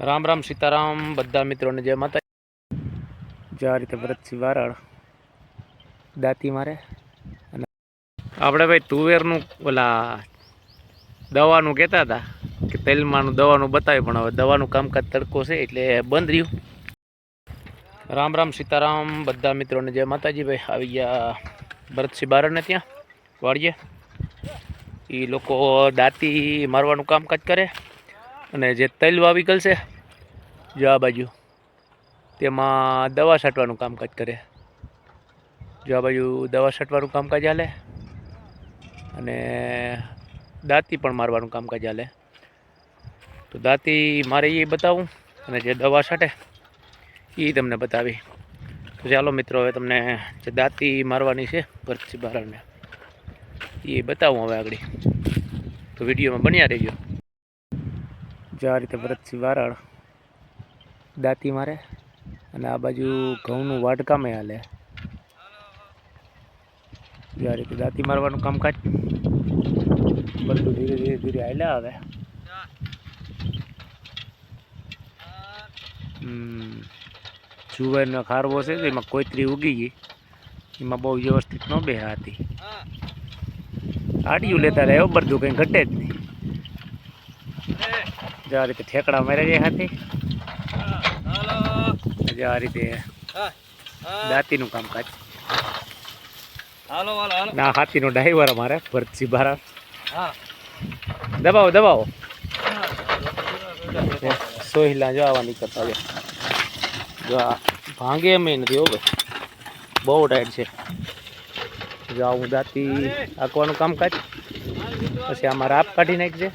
રામ રામ સીતારામ બધા મિત્રોને જય માતા જે આ રીતે ભરતસિંહ વારાળ દાંતી મારે. અને આપણે ભાઈ તુવેરનું ઓલા દવાનું કહેતા હતા કે તેલમાંનું દવાનું બતાવ્યું પણ હવે દવાનું કામકાજ તડકો છે એટલે બંધ રહ્યું. રામ રામ સીતારામ બધા મિત્રોને જય માતાજી ભાઈ. આવી ગયા ભરતસિંહ બારણને ત્યાં. વાળીએ એ લોકો દાંતી મારવાનું કામકાજ કરે. અને જે તૈલ વાવિકલ છે જો આ બાજુ, તેમાં દવા છાંટવાનું કામકાજ કરે. જો આ બાજુ દવા છાંટવાનું કામકાજ હાલે અને દાંતી પણ મારવાનું કામકાજ હાલે. તો દાંતી મારે એ બતાવું અને જે દવા છાંટે એ તમને બતાવી. તો ચાલો મિત્રો, હવે તમને જે દાંતી મારવાની છે, ભરતસિંહ બારણને એ બતાવું હવે આગળ. તો વિડીયોમાં બન્યા રહેજો. જો આ રીતે ભરતસિંહ વારાળ, દાંતી મારે અને આ બાજુ ઘઉંનું વાટકામે હાલે. જો આ રીતે દાંતી મારવાનું કામકાજ. બધું ધીરે ધીરે ધીરે હાલ્યા આવે જુવારનો ખારવો છે એમાં કોઈતરી ઉગી ગઈ. એમાં બહુ વ્યવસ્થિત ન બે હતી આડિયું લેતા રહ્યો બધું કંઈ ઘટે જ નહીં. જો આ રીતે ઠેકડા માર્યા જાય હાથી. જો આ રીતે દાંતીનું કામકાજ. ના, હાથીનો ડ્રાઈવર અમારે, ભરતસિંહ બારા. દબાવો દબાવો. સોહિલા જો આવા નીકળતા જો આ ભાંગે એમ નથી હો બહુ ટાઈટ છે. જો આવું દાંતી આંકવાનું કામકાજ. પછી આમાં રાપ કાઢી નાખજે.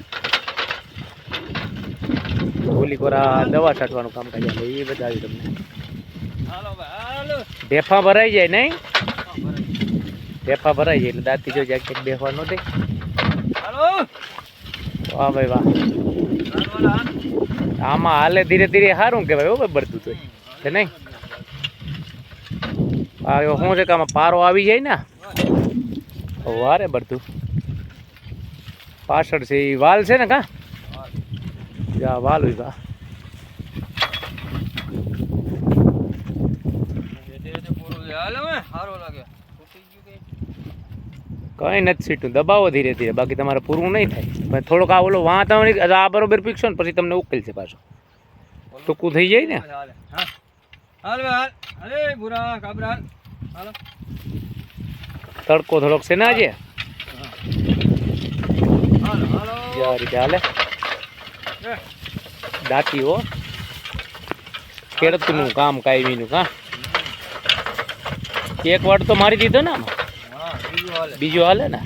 ઓલી કોરા દવા છાંટવાનું કામકાજ આવે એ બતાવી તમને. ભેફા ઢેફા ભરાઈ જાય નહીં? ઢેફા ભરાઈ જાય એટલે દાંતી જો જાય ક્યાંક બેસવા ન દે. વાહ ભાઈ વાહ. આમાં હાલે ધીરે ધીરે સારું કહેવાય હો ભાઈ બધું તો. કે નહીં? આ શું છે કે આમાં પારો આવી જાય ને? વારે બરતું પાછળ છે એ વાલ છે ને કા? હાલો ગયું કે કંઈ નથી સીટું. દબાવો ધીરે ધીરે. બાકી તમારે પૂરું નહીં થાય. પણ થોડોક આ ઓલો વાં તમે આ બરોબર પીકશો ને પછી તમને ઉકેલ છે પાછો. ટૂંકું થઈ જાય ને? હાલે હાલ હાલ હાલો તડકો થોડોક છે ના હાલો. હાલો જે આ હાલે. એ, દાંતીઓ ખેડૂતનું કામ કાયમીનું કા એક વાટ તો મારી દીધો ને હા બીજું હાલે. ને?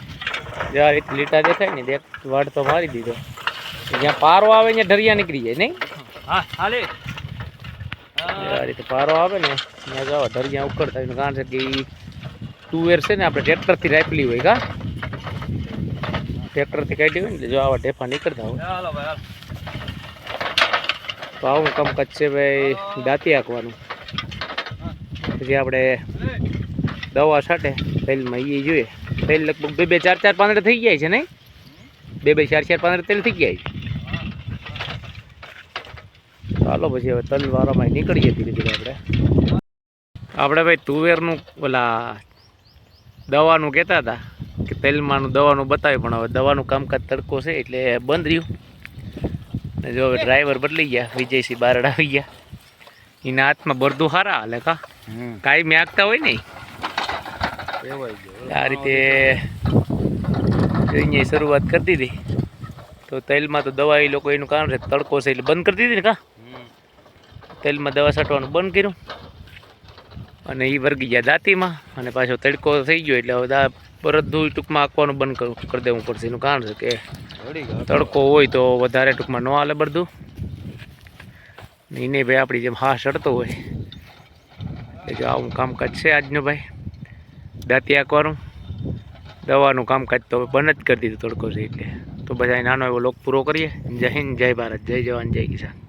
જે આ લીટા દેખાય ને એક વાટ તો મારી દીધો. જ્યાં પારો આવે ત્યાં ઢરિયા નીકળી જાય નહીં? હા હાલે. આ રીતે પારો આવે ને ત્યાં જાઓ ઢરિયા ઉકળતા કારણ છે કે ઈ તુવેર છે ને આપણે ટ્રેક્ટરથી રાપલી હોય કા ટ્રેક્ટરથી કાઢી હોય ને જો આવા ઢેફા નીકળતા હોય. તો આવું કામકાજ છે ભાઈ, દાંતી હાંકવાનું. પછી આપણે દવા છાંટે, તેલમાં એ જોઈએ. તેલ લગભગ બે બે ચાર ચાર પાંદડે થઈ જાય છે નહીં? બે બે ચાર ચાર પાંદડે તેલ થઈ ગયા ચાલો પછી હવે તલ વારામાં નીકળીએ ધીરે ધીરે આપણે. આપણે ભાઈ તુવેરનું ઓલા દવાનું કહેતા હતા કે તેલમાંનું દવાનું બતાવ્યું, પણ હવે દવાનું કામકાજ તડકો છે એટલે બંધ રહ્યું. ને જો ડ્રાઈવર બદલી ગયા વિજયસિંહ બારડ આવી ગયા. એના હાથમાં બરદું સારા હાલે કા? કાંઈ મેં આગતા હોય ને આ રીતે અહીંયા શરૂઆત કરી દીધી. તો તેલમાં તો દવા એ લોકો એનું કારણ છે તડકો છે એટલે બંધ કરી દીધી ને કા? તેલમાં દવા છાંટવાનું બંધ કર્યું. અને એ વર્ગી ગયા દાંતીમાં અને પાછો તડકો થઈ ગયો એટલે હવે દા બધું ટૂંકમાં આંકવાનું બંધ કરું કરી દેવું પડશે. એનું કારણ છે કે તડકો હોય તો વધારે ટૂંકમાં ન હાલે બધું. એને ભાઈ આપણી જેમ હા ચડતો હોય. જો આવું કામકાજ છે આજનું ભાઈ. દાંતી આંકવાનું દવાનું કામકાજ તો બંધ જ કરી દીધું તડકો છે એટલે. તો બધા નાનો એવો લોક પૂરો કરીએ. જય હિન્દ, જય ભારત. જય જવાન, જય કિસાન.